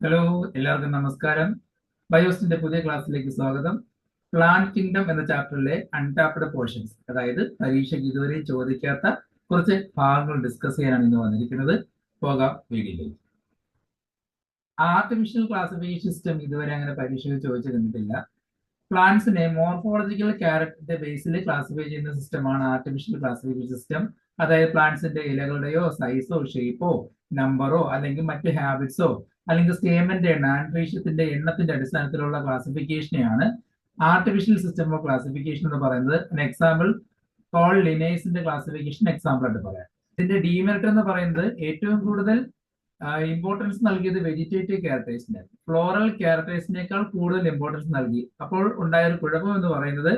Hello എല്ലാവർക്കും നമസ്കാരം. ബയോസിന്റെ പുതിയ ക്ലാസ്സിലേക്ക് സ്വാഗതം. പ്ലാൻ കിങ്ഡം എന്ന ചാപ്റ്ററിലെ അൺടാപ്ഡ് പോർഷൻസ് അതായത് പരീക്ഷയ്ക്ക് ഇതുവരെ ചോദിക്കാത്ത കുറച്ച് ഭാഗങ്ങൾ ഡിസ്കസ് ചെയ്യാനാണ് ഇന്ന് വന്നിരിക്കുന്നത്. പോകാം വീഡിയോയിലേക്ക്. ആർട്ടിഫിഷ്യൽ ക്ലാസിഫിക്കേഷൻ സിസ്റ്റം ഇതുവരെ അങ്ങനെ പരീക്ഷയിൽ ചോദിച്ചു കണ്ടിട്ടില്ല. പ്ലാന്റ്സിനെ മോർഫോളജിക്കൽ ക്യാരക്ടറിന്റെ ബേസിൽ ക്ലാസിഫൈ ചെയ്യുന്ന സിസ്റ്റമാണ് ആർട്ടിഫിഷ്യൽ ക്ലാസിഫിക്കേഷൻ സിസ്റ്റം അതായത് പ്ലാന്റ്സിന്റെ ഇലകളുടെയോ സൈസോ ഷേപ്പോ നമ്പറോ അല്ലെങ്കിൽ മറ്റ് ഹാബിറ്റ്സോ അല്ലെങ്കിൽ സ്റ്റേമെന്റ് എണ്ണ ആൻഡ്രീഷ്യത്തിന്റെ എണ്ണത്തിന്റെ അടിസ്ഥാനത്തിലുള്ള ക്ലാസിഫിക്കേഷനെയാണ് ആർട്ടിഫിഷ്യൽ സിസ്റ്റം ഓഫ് ക്ലാസിഫിക്കേഷൻ എന്ന് പറയുന്നത്. എക്സാമ്പിൾ കോൾ ലിനേഴ്സിന്റെ ക്ലാസിഫിക്കേഷൻ എക്സാമ്പിൾ ആയിട്ട് പറയാം. ഇതിന്റെ ഡീമെറിറ്റ് എന്ന് പറയുന്നത് ഏറ്റവും കൂടുതൽ ഇമ്പോർട്ടൻസ് നൽകിയത് വെജിറ്റേറ്റീവ് ക്യാരക്ടേഴ്സിന് ഫ്ലോറൽ ക്യാരക്ടേഴ്സിനേക്കാൾ കൂടുതൽ ഇമ്പോർട്ടൻസ് നൽകി. അപ്പോൾ ഉണ്ടായ ഒരു കുഴപ്പം എന്ന് പറയുന്നത്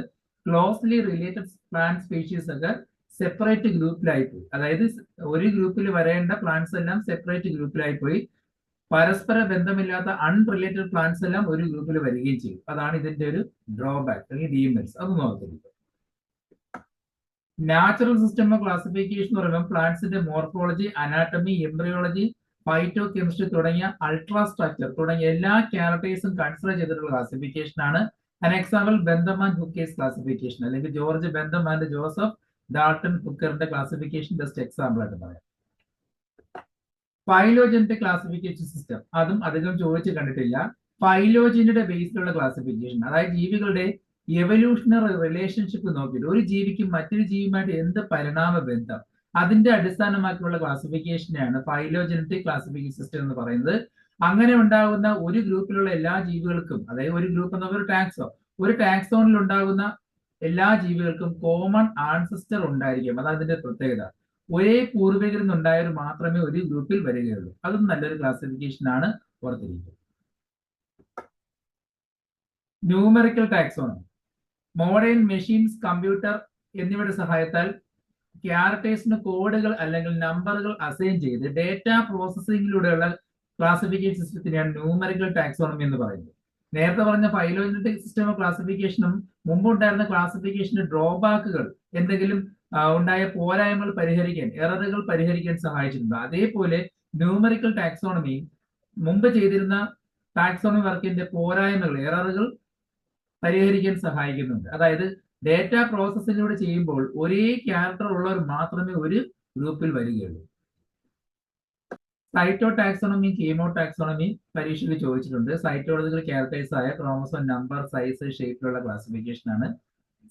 ക്ലോസ്ലി റിലേറ്റഡ് പ്ലാന്റ് സ്പീഷീസ് ഒക്കെ സെപ്പറേറ്റ് ഗ്രൂപ്പിലായി പോയി. അതായത് ഒരു ഗ്രൂപ്പിൽ വരേണ്ട പ്ലാന്റ്സ് എല്ലാം സെപ്പറേറ്റ് ഗ്രൂപ്പിലായി പോയി. പരസ്പര ബന്ധമില്ലാത്ത അൺറിലേറ്റഡ് പ്ലാന്റ്സ് എല്ലാം ഒരു ഗ്രൂപ്പിൽ വരികയും ചെയ്യും. അതാണ് ഇതിന്റെ ഒരു ഡ്രോബാക്ക് അല്ലെങ്കിൽ ഡീമെറിറ്റ്സ് അത് നോക്കിയിരിക്കും നാച്ചുറൽ സിസ്റ്റം ക്ലാസിഫിക്കേഷൻ എന്ന് പറയുമ്പോൾ പ്ലാന്റ്സിന്റെ morphology anatomy embryology phytochemistry തുടങ്ങിയ അൾട്രാ സ്ട്രക്ചർ തുടങ്ങിയ എല്ലാ ക്യാരക്ടേഴ്സും കൺസിഡർ ചെയ്തിട്ടുള്ള ക്ലാസിഫിക്കേഷൻ ആണ്. An example Bentham and Hooker's classification അല്ലെങ്കിൽ George Bentham and Joseph Dalton ഹുക്കറിന്റെ classification just example ആയിട്ട് പറയാം. ഫൈലോജന്റെ ക്ലാസിഫിക്കേഷൻ സിസ്റ്റം അതും അധികം ചോദിച്ചു കണ്ടിട്ടില്ല. ഫൈലോജനയുടെ ബേസിലുള്ള ക്ലാസിഫിക്കേഷൻ അതായത് ജീവികളുടെ എവല്യൂഷണറി റിലേഷൻഷിപ്പ് നോക്കിയിട്ട് ഒരു ജീവിക്കും മറ്റൊരു ജീവിയുമായിട്ട് എന്ത് പരിണാമ ബന്ധം? അതിന്റെ അടിസ്ഥാനമാക്കിയുള്ള ക്ലാസിഫിക്കേഷനെയാണ് ഫൈലോജനറ്റിക് ക്ലാസിഫിക്കേഷൻ സിസ്റ്റം എന്ന് പറയുന്നത്. അങ്ങനെ ഉണ്ടാകുന്ന ഒരു ഗ്രൂപ്പിലുള്ള എല്ലാ ജീവികൾക്കും അതായത് ഒരു ഗ്രൂപ്പ് എന്ന ഒരു ടാക്സോ ഒരു ടാക്സോണിൽ ഉണ്ടാകുന്ന എല്ലാ ജീവികൾക്കും കോമൺ ആൻസിസ്റ്റർ ഉണ്ടായിരിക്കും. അതാണ് അതിന്റെ പ്രത്യേകത. ഒരേ പൂർവികരിൽ നിന്നുണ്ടായവർ മാത്രമേ ഒരു ഗ്രൂപ്പിൽ വരികയുള്ളൂ. അതും നല്ലൊരു ക്ലാസിഫിക്കേഷൻ ആണ് ഓർത്തിരിക്കുക. Numerical taxonomy modern machines computer എന്നിവയുടെ സഹായത്താൽ ക്യാരക്ടേഴ്സിന് കോഡുകൾ അല്ലെങ്കിൽ നമ്പറുകൾ അസൈൻ ചെയ്ത് ഡേറ്റ പ്രോസസ്സിംഗിലൂടെയുള്ള ക്ലാസിഫിക്കേഷൻ സിസ്റ്റത്തിനെയാണ് ന്യൂമറിക്കൽ ടാക്സോണമി എന്ന് പറയുന്നത്. നേരത്തെ പറഞ്ഞ ഫൈലോജനറ്റിക് സിസ്റ്റം ക്ലാസിഫിക്കേഷനും മുമ്പുണ്ടായിരുന്ന ക്ലാസിഫിക്കേഷന്റെ ഡ്രോബാക്കുകൾ എന്തെങ്കിലും ഉണ്ടായ പോരായ്മകൾ പരിഹരിക്കാൻ എററുകൾ പരിഹരിക്കാൻ സഹായിച്ചിട്ടുണ്ട്. അതേപോലെ ന്യൂമറിക്കൽ ടാക്സോണമി മുമ്പ് ചെയ്തിരുന്ന ടാക്സോണമി വർക്കിന്റെ പോരായ്മകൾ എററുകൾ പരിഹരിക്കാൻ സഹായിക്കുന്നുണ്ട്. അതായത് ഡേറ്റ പ്രോസസ്സിലൂടെ ചെയ്യുമ്പോൾ ഒരേ ക്യാരക്ടർ ഉള്ളവർ മാത്രമേ ഒരു ഗ്രൂപ്പിൽ വരികയുള്ളൂ. സൈറ്റോ ടാക്സോണമി കീമോ ടാക്സോണമി പരീക്ഷയിൽ ചോദിച്ചിട്ടുണ്ട്. സൈറ്റോളജിക്കൽ ക്യാരക്ടേഴ്സ് ആയ ക്രോമസോം നമ്പർ സൈസ് ഷേപ്പിലുള്ള ക്ലാസിഫിക്കേഷൻ ആണ്.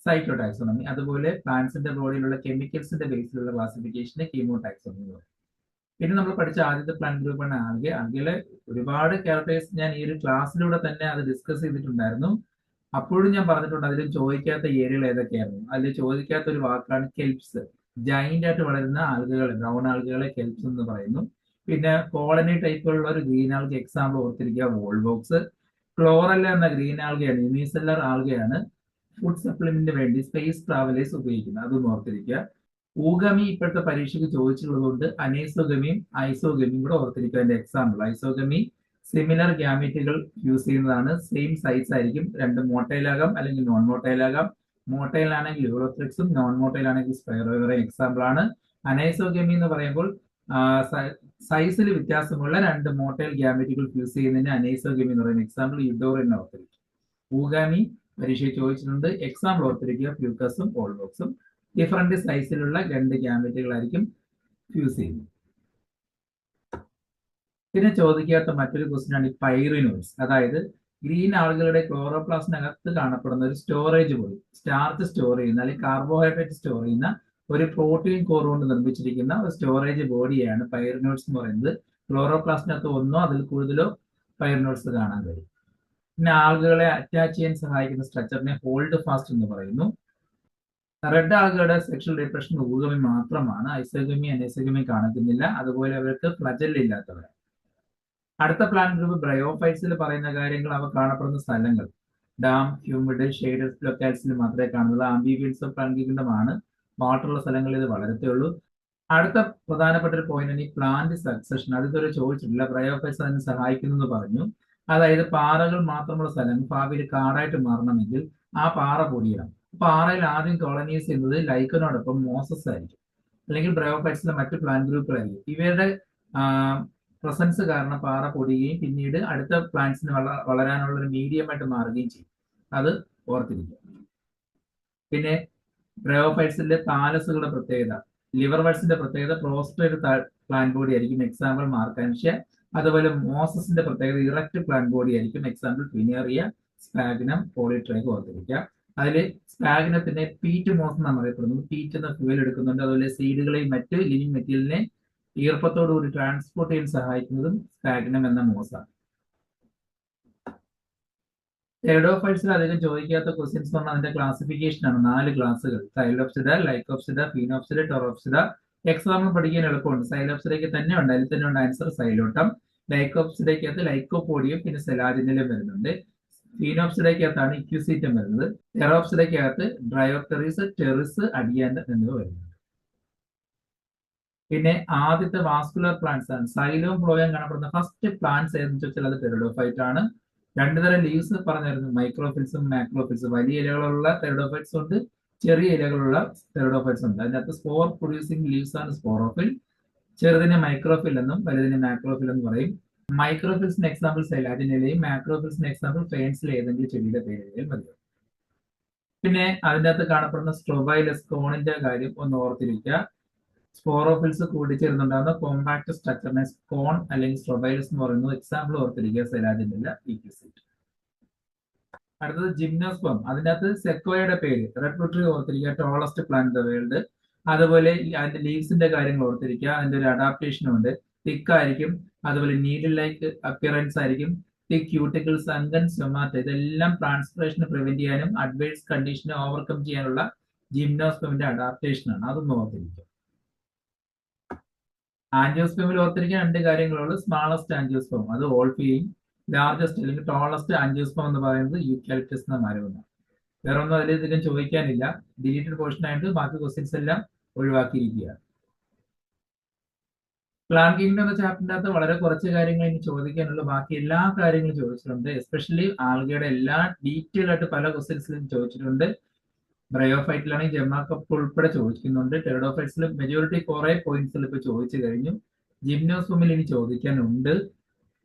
സൈറ്റോ ടാക്സോണമി അതുപോലെ പ്ലാന്റ്സിന്റെ ബോഡിയിലുള്ള കെമിക്കൽസിന്റെ ബേസിലുള്ള ക്ലാസിഫിക്കേഷനെ കീമോ ടാക്സോണമി പറയും. പിന്നെ നമ്മൾ പഠിച്ച ആദ്യത്തെ പ്ലാന്റ് ഗ്രൂപ്പാണ് ആൽഗെ. ആൽഗയിലെ ഒരുപാട് ക്യാരക്ടേഴ്സ് ഞാൻ ഈ ഒരു ക്ലാസ്സിലൂടെ തന്നെ അത് ഡിസ്കസ് ചെയ്തിട്ടുണ്ടായിരുന്നു. അപ്പോഴും ഞാൻ പറഞ്ഞിട്ടുണ്ട് അതിൽ ചോദിക്കാത്ത ഏരിയകൾ ഏതൊക്കെയായിരുന്നു അതിൽ ചോദിക്കാത്ത ഒരു വാക്കാണ് കെൽപ്സ് ജൈന്റ് ആയിട്ട് വളരുന്ന ആൽഗകൾ ബ്രൗൺ ആൽഗകളെ കെൽപ്സ് എന്ന് പറയുന്നു. പിന്നെ കോളനി ടൈപ്പുള്ള ഒരു ഗ്രീൻ ആൽഗ എക്സാമ്പിൾ ഓർത്തിരിക്കുക. വോൾബോക്സ് ക്ലോറല്ല എന്ന ഗ്രീൻ ആൽഗയാണ് യൂണിസെല്ലർ ആൽഗയാണ്. ഫുഡ് സപ്ലിമെന്റിന് വേണ്ടി സ്പേസ് ട്രാവലേഴ്സ് ഉപയോഗിക്കുന്നത് അതും ഓർത്തിരിക്കുക. ഊഗമി ഇപ്പോഴത്തെ പരീക്ഷയ്ക്ക് ചോദിച്ചിട്ടുള്ളതുകൊണ്ട് അനൈസോഗമിയും ഐസോഗമിയും കൂടെ ഓർത്തിരിക്കുക അതിന്റെ എക്സാമ്പിൾ ഐസോഗമി സിമിലർ ഗ്യാമിറ്റുകൾ യൂസ് ചെയ്യുന്നതാണ്. സെയിം സൈസ് ആയിരിക്കും. രണ്ട് മോട്ടൈലാകാം അല്ലെങ്കിൽ നോൺ മോട്ടൈലാകാം മോട്ടൈലാണെങ്കിൽ യൂറോത്രിക്സും നോൺ മോട്ടൈൽ ആണെങ്കിൽ സ്പൈറോവറെ എക്സാമ്പിൾ ആണ്. അനൈസോഗമി എന്ന് പറയുമ്പോൾ സൈസിൽ വ്യത്യാസമുള്ള രണ്ട് മോട്ടൈൽ ഗ്യാമിറ്റുകൾ യൂസ് ചെയ്യുന്നതിന് അനൈസോഗമി എന്ന് പറയുന്ന എക്സാമ്പിൾ യുഡോറിൻ ഓർത്തിരിക്കും ഊഗാമി പരീക്ഷയിൽ ചോദിച്ചിട്ടുണ്ട് എക്സാമ്പിൾ ഓർത്തിരിക്കുക ഫ്യൂക്കസും ഓൾബോക്സും ഡിഫറെന്റ് സൈസിലുള്ള രണ്ട് ഗ്യാമറ്റുകളായിരിക്കും യൂസ് ചെയ്യുന്നത്. പിന്നെ ചോദിക്കാത്ത മറ്റൊരു ക്വസ്റ്റ്യൻ ആണ് ഈ പൈറിനോയിഡ്സ് അതായത് ഗ്രീൻ ആളുകളുടെ ക്ലോറോപ്ലാസ്റ്റിനകത്ത് കാണപ്പെടുന്ന ഒരു സ്റ്റോറേജ് ബോഡി സ്റ്റാർച്ച് സ്റ്റോർ ചെയ്യുന്ന അല്ലെങ്കിൽ കാർബോഹൈഡ്രേറ്റ് സ്റ്റോർ ചെയ്യുന്ന ഒരു പ്രോട്ടീൻ കോർ കൊണ്ട് നിർമ്മിച്ചിരിക്കുന്ന ഒരു സ്റ്റോറേജ് ബോഡിയാണ് പൈറിനോയിഡ്സ് എന്ന് പറയുന്നത്. ക്ലോറോപ്ലാസ്റ്റിനകത്ത് ഒന്നോ അതിൽ കൂടുതലോ പൈറിനോയിഡ്സ് കാണാൻ കഴിയും. പിന്നെ ആളുകളെ അറ്റാച്ച് ചെയ്യാൻ സഹായിക്കുന്ന സ്ട്രക്ചറിനെ ഹോൾഡ് ഫാസ്റ്റ് എന്ന് പറയുന്നു. റെഡ് ആളുകളുടെ സെക്ഷൽ ഡിപ്രഷൻ ഊർഗമി മാത്രമാണ്. ഐസഗമി അനൈസഗമി കാണിക്കുന്നില്ല. അതുപോലെ അവർക്ക് ഫ്ലജൽ ഇല്ലാത്തവരാണ്. അടുത്ത പ്ലാൻ ഗ്രൂപ്പ് ബ്രയോഫൈറ്റ്സിൽ പറയുന്ന കാര്യങ്ങൾ അവ കാണപ്പെടുന്ന സ്ഥലങ്ങൾ. ഡാം ഹ്യൂമിഡ് ഷെയ്ഡഡ് ലൊക്കാലിറ്റിയിൽ മാത്രമേ കാണുന്നുള്ളൂ. ആംബിബിയൻസ് ഓഫ് പ്ലാന്റിംഗമാണ് വാട്ടറുള്ള സ്ഥലങ്ങളിൽ ഇത് വളരത്തേയുള്ളൂ അടുത്ത പ്രധാനപ്പെട്ട ഒരു പോയിന്റ് ഈ പ്ലാന്റ് സക്സഷൻ അത് ഇതുവരെ ചോദിച്ചിട്ടില്ല. ബ്രയോഫൈറ്റ്സ് അതിന് സഹായിക്കുന്നു എന്ന് പറഞ്ഞു. അതായത് പാറകൾ മാത്രമുള്ള സ്ഥലം ഭാവിയിൽ കാടായിട്ട് മാറണമെങ്കിൽ ആ പാറ പൊടിയണം. പാറയിൽ ആദ്യം കോളനൈസ് ചെയ്യുന്നത് ലൈക്കനോടൊപ്പം മോസസ് ആയിരിക്കും. അല്ലെങ്കിൽ ബ്രയോഫൈറ്റ്സിലെ മറ്റ് പ്ലാന്റ് ഗ്രൂപ്പുകളായിരിക്കും ഇവരുടെ പ്രസൻസ് കാരണം പാറ പൊടിയുകയും പിന്നീട് അടുത്ത പ്ലാന്റ്സിന് വള വളരാനുള്ള ഒരു മീഡിയമായിട്ട് മാറുകയും ചെയ്യും. അത് ഓർത്തിരിക്കുക. പിന്നെ ബ്രയോഫൈറ്റ്സിന്റെ താലസുകളുടെ പ്രത്യേകത. ലിവർ വൈറ്റ്സിന്റെ പ്രത്യേകത പ്രോസ്റ്റേറ്റ് പ്ലാന്റ് ബോഡി ആയിരിക്കും. എക്സാമ്പിൾ മാർക്കാൻഷ്യ അതുപോലെ മോസസിന്റെ പ്രത്യേകത ഇറക്റ്റ് പ്ലാൻ ബോഡി ആയിരിക്കും. എക്സാമ്പിൾ പിനേറിയ സ്പാഗ്നം പോളിട്രൈക്ക് ഓർത്തിരിക്കുക അതിൽ സ്പാഗ്നത്തിന്റെ പീറ്റ് മോസ് എന്നാണ് അറിയപ്പെടുന്നത്. പീറ്റ് എന്ന ഫ്യൂവൽ എടുക്കുന്നുണ്ട്. അതുപോലെ സീഡുകളെയും മറ്റ് ലിവിങ് മെറ്റീരിയലിനെ ഈർപ്പത്തോടുകൂടി ട്രാൻസ്പോർട്ട് ചെയ്യാൻ സഹായിക്കുന്നതും സ്പാഗ്നം എന്ന മോസാണ് ടെറഡോഫൈറ്റ്സിൽ അധികം ചോദിക്കാത്ത ക്വസ്റ്റ്യൻസ് പറഞ്ഞാൽ അതിന്റെ ക്ലാസിഫിക്കേഷൻ ആണ്. നാല് ക്ലാസ്സുകൾ തൈലോപ്സിഡ ലൈക്കോപ്സിഡ ഫീനോപ്സിഡ ടൊറോപ്സിഡ എക്സാമിൽ പഠിക്കാൻ എളുപ്പമുണ്ട്. സൈലോപ്സിലേക്ക് തന്നെ ഉണ്ട്. അതിൽ തന്നെ ഉണ്ട് ആൻസർ സൈലോട്ടം ലൈക്കോപ്സിഡയ്ക്കകത്ത് ലൈക്കോപോഡിയം പിന്നെ സെലാജിനിലും വരുന്നുണ്ട്. ഫീനോപ്സിഡയ്ക്കകത്താണ് ഇക്യൂസീറ്റം വരുന്നത്. ടെറോപ്സിഡയ്ക്കകത്ത് ഡ്രയോക്ടറീസ് ടെറിസ് അഡിയാൻഡ് എന്നിവ വരുന്നുണ്ട്. പിന്നെ ആദ്യത്തെ വാസ്കുലർ പ്ലാന്റ്സ് ആണ്. സൈലോം ഫ്ലോയം കാണപ്പെടുന്ന ഫസ്റ്റ് പ്ലാന്റ്സ് ഏതെന്ന് ചോദിച്ചാൽ അത് പെരഡോഫൈറ്റ് ആണ്. രണ്ടുതരം ലീവ്സ് പറഞ്ഞായിരുന്നു മൈക്രോഫിൽസും മാക്രോഫിൽസും വലിയ ഇലകളുള്ള തെരഡോഫൈറ്റ്സ് ഉണ്ട്. ചെറിയ ഇലകളുള്ള ടെറഡോഫൈറ്റ്സ് ഉണ്ട്. അതിനകത്ത് സ്പോർ പ്രൊഡ്യൂസിങ് ലീവ്സ് ആണ് സ്പോറോഫിൽ ചെറുതിനെ മൈക്രോഫിൽ എന്നും വലുതിനെ മാക്രോഫിൽ എന്ന് പറയും. മൈക്രോഫിൽസിന് എക്സാമ്പിൾ സൈലാജിനിലെയും മാക്രോഫിൽസിന് എക്സാമ്പിൾ ഫെയിൻസിലെ ഏതെങ്കിലും ചെടിയുടെ പേരുകളിൽ മതി. പിന്നെ അതിനകത്ത് കാണപ്പെടുന്ന സ്ട്രോബൈലസ് കോണിന്റെ കാര്യം ഒന്ന് ഓർത്തിരിക്കുക. സ്പോറോഫിൽസ് കൂടിച്ചേരുന്നുണ്ടാകുന്ന കോമ്പാക്ട് സ്ട്രക്ചറിനെ കോൺ അല്ലെങ്കിൽ സ്ട്രോബൈലസ് എന്ന് പറയുന്നത് എക്സാമ്പിൾ ഓർത്തിരിക്കുക സെലാജിനില്ല ഇക്വിസിറ്റ് അടുത്തത് ജിംനോസ്പം അതിനകത്ത് സെക്വയുടെ പേര് റെഡ് ഫ്രൂട്ടറി ഓർത്തിരിക്കുക ടോളസ്റ്റ് പ്ലാന്റ് ദ വേൾഡ് അതുപോലെ അതിന്റെ ലീവ്സിന്റെ കാര്യങ്ങൾ ഓർത്തിരിക്കുക അതിന്റെ ഒരു അഡാപ്റ്റേഷനും ഉണ്ട്. തിക്ക് ആയിരിക്കും അതുപോലെ നീഡിൽ ലൈക്ക് അപ്പിയറൻസ് ആയിരിക്കും. തിക്ക് ക്യൂട്ടിക്കിൾസ് അങ്കൻ സൊമാറ്റ ഇതെല്ലാം ട്രാൻസ്പിറേഷനെ പ്രിവെന്റ് ചെയ്യാനും അഡ്വേഴ്സ് കണ്ടീഷനെ ഓവർകം ചെയ്യാനുള്ള ജിംനോസ്പമിന്റെ അഡാപ്റ്റേഷൻ ആണ്. അതൊന്നും ഓർത്തിരിക്കുക. ആൻജിയോസ്പമിൽ ഓർത്തിരിക്കാൻ രണ്ട് കാര്യങ്ങളുള്ളൂ. സ്മാളസ്റ്റ് ആൻജിയോസ്പം അത് ഓൾഫിയും ലാർജസ്റ്റ് അല്ലെങ്കിൽ ടോളസ്റ്റ് ആൻജിയോസ്പം എന്ന് പറയുന്നത് യൂക്കാലിറ്റസ് എന്ന മരമാണ് വേറെ ഒന്നും അതിലധികം ചോദിക്കാനില്ല. ഡിലീറ്റഡ് പോർഷൻ ആയിട്ട് ബാക്കി ക്വസ്റ്റ്യൻസ് എല്ലാം ഒഴിവാക്കിയിരിക്കുക പ്ലാൻ കിങ്ഡം എന്ന ചാപ്റ്ററിന്റെ അകത്ത് വളരെ കുറച്ച് കാര്യങ്ങൾ ഇനി ചോദിക്കാനുള്ളൂ. ബാക്കി എല്ലാ കാര്യങ്ങളും ചോദിച്ചിട്ടുണ്ട്. എസ്പെഷ്യലി ആൽഗയുടെ എല്ലാ ഡീറ്റെയിൽ ആയിട്ട് പല ക്വസ്റ്റ്യൻസിലും ചോദിച്ചിട്ടുണ്ട്. ബ്രയോഫൈറ്റിലാണെങ്കിൽ ജെമാക്കപ്പ് ഉൾപ്പെടെ ചോദിക്കുന്നുണ്ട്. ടെറഡോഫൈറ്റ്സിൽ മെജോറിറ്റി കുറെ പോയിന്റ്സിൽ ഇപ്പൊ ചോദിച്ചു കഴിഞ്ഞു. ജിംനോസ്ഫോമിൽ ഇനി ചോദിക്കാനുണ്ട്.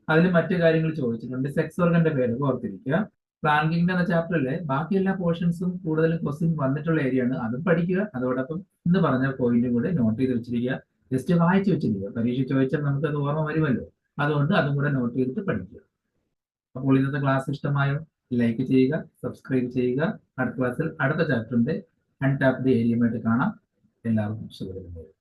അതിൽ മറ്റു കാര്യങ്ങൾ ചോദിച്ചിട്ടുണ്ട്. സെക്സ് ഓർഗന്റെ പേര് ഓർത്തിരിക്കുക. പ്ലാങ്കിങ് എന്ന ചാപ്റ്ററിലെ ബാക്കി എല്ലാ പോർഷൻസും കൂടുതലും ക്വസ്റ്റ്യൻ വന്നിട്ടുള്ള ഏരിയ ആണ്. അതും പഠിക്കുക. അതോടൊപ്പം ഇന്ന് പറഞ്ഞ പോയിന്റും കൂടെ നോട്ട് ചെയ്ത് വെച്ചിരിക്കുക. ജസ്റ്റ് വായിച്ചു വെച്ചിരിക്കുക. പരീക്ഷ ചോദിച്ചാൽ നമുക്ക് അത് ഓർമ്മ വരുമല്ലോ. അതുകൊണ്ട് അതും കൂടെ നോട്ട് ചെയ്തിട്ട് പഠിക്കുക. അപ്പോൾ ഇന്നത്തെ ക്ലാസ് ഇഷ്ടമായോ? ലൈക്ക് ചെയ്യുക സബ്സ്ക്രൈബ് ചെയ്യുക. അടുത്ത ക്ലാസ്സിൽ അടുത്ത ചാപ്റ്ററിന്റെ അൺടാപ്ഡ് ഏരിയയുമായിട്ട് കാണാം. എല്ലാവർക്കും ശുഭദിനം